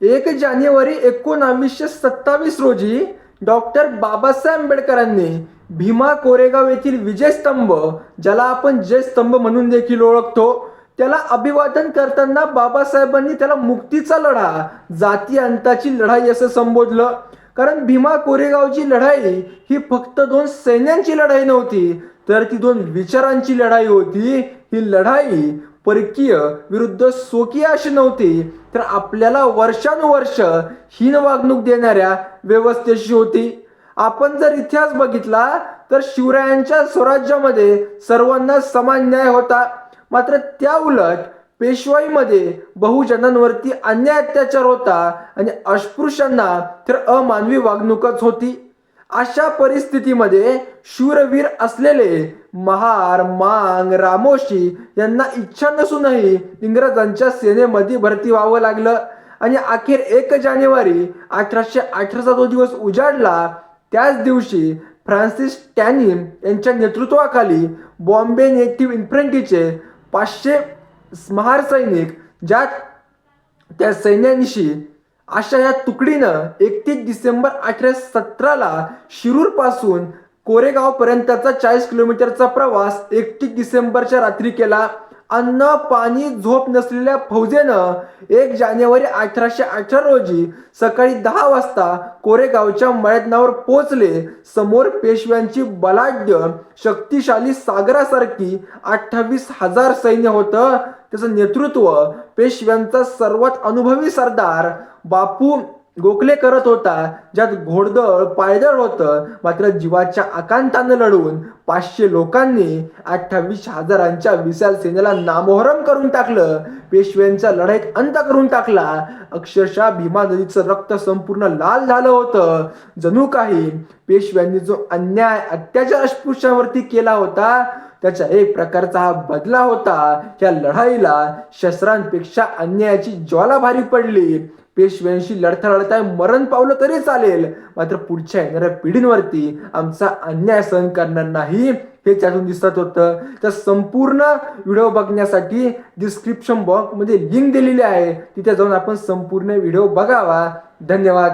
एक जानेवारी एकोणावीसशे सत्तावीस रोजी डॉक्टर बाबासाहेब आंबेडकरांनी भीमा कोरेगाव येथील विजयस्तंभ ज्याला आपण जयस्तंभ म्हणून देखील ओळखतो त्याला अभिवादन करताना बाबासाहेबांनी त्याला मुक्तीचा लढा जाती अंताची लढाई असं संबोधलं. कारण भीमा कोरेगावची लढाई ही फक्त दोन सैन्यांची लढाई नव्हती तर ती दोन विचारांची लढाई होती. ही लढाई परकीय विरुद्ध स्वकीय अशी नव्हती तर आपल्याला वर्षानुवर्ष हीन वागणूक देणाऱ्या व्यवस्थेशी होती. आपण जर इतिहास बघितला तर शिवरायांच्या स्वराज्यामध्ये सर्वांना समान न्याय होता. मात्र त्या उलट पेशवाईमध्ये बहुजनांवरती अन्याय अत्याचार होता आणि अस्पृश्यांना तर अमानवी वागणूकच होती. अशा परिस्थितीमध्ये शूरवीर असलेले महार मांग रामोशी यांना इच्छा नसूनही इंग्रजांच्या सेनेमध्ये भरती व्हावं लागलं. आणि अखेर एक जानेवारी अठराशे अठराचा तो दिवस उजाडला त्याच दिवशी फ्रान्सिस टॅनिम यांच्या नेतृत्वाखाली बॉम्बे नेटिव्ह इन्फंट्रीचे पाचशे महार सैनिक ज्यात त्या सैन्यानिशी अशा या तुकडीनं एकतीस डिसेंबर अठराशे सतराला शिरूरपासून चाळीस किलोमीटरचा प्रवास एकतीस डिसेंबरच्या रात्री केला. अन्न पाणी झोप नसलेल्या फौजेनं एक जानेवारी अठराशे अठरा रोजी सकाळी दहा वाजता कोरेगावच्या मळ्यातनावर पोचले समोर पेशव्यांची बलाढ्य शक्तिशाली सागरासारखी अठ्ठावीस हजार सैन्य होतं. त्याचं नेतृत्व पेशव्यांचा सर्वात अनुभवी सरदार बापू गोखले करत होता ज्यात घोडदळ पायदळ होतं मात्र जीवाच्या आकांतानं लढून पाचशे लोकांनी अठ्ठावीस हजारांच्या विशाल सेनेला नामोहरम करून टाकलं पेशव्यांच्या लढाईत अंत करून टाकला. अक्षरशः भीमा नदीचं रक्त संपूर्ण लाल झालं होतं. जणू काही पेशव्यांनी जो अन्याय अत्याचार अस्पृश्यावरती केला होता त्याच्या एक प्रकारचा हा बदला होता. या लढाईला शस्त्रांपेक्षा अन्यायाची ज्वाला भारी पडली. पेशव्यांशी लढता लढता मरण पावलं तरी चालेल. मात्र पुढच्या येणाऱ्या पिढींवरती आमचा अन्याय सहन करणार नाही हे त्यातून दिसत होतं. तर संपूर्ण व्हिडिओ बघण्यासाठी डिस्क्रिप्शन बॉक्समध्ये लिंक दिलेली आहे. तिथे जाऊन आपण संपूर्ण व्हिडिओ बघावा. धन्यवाद.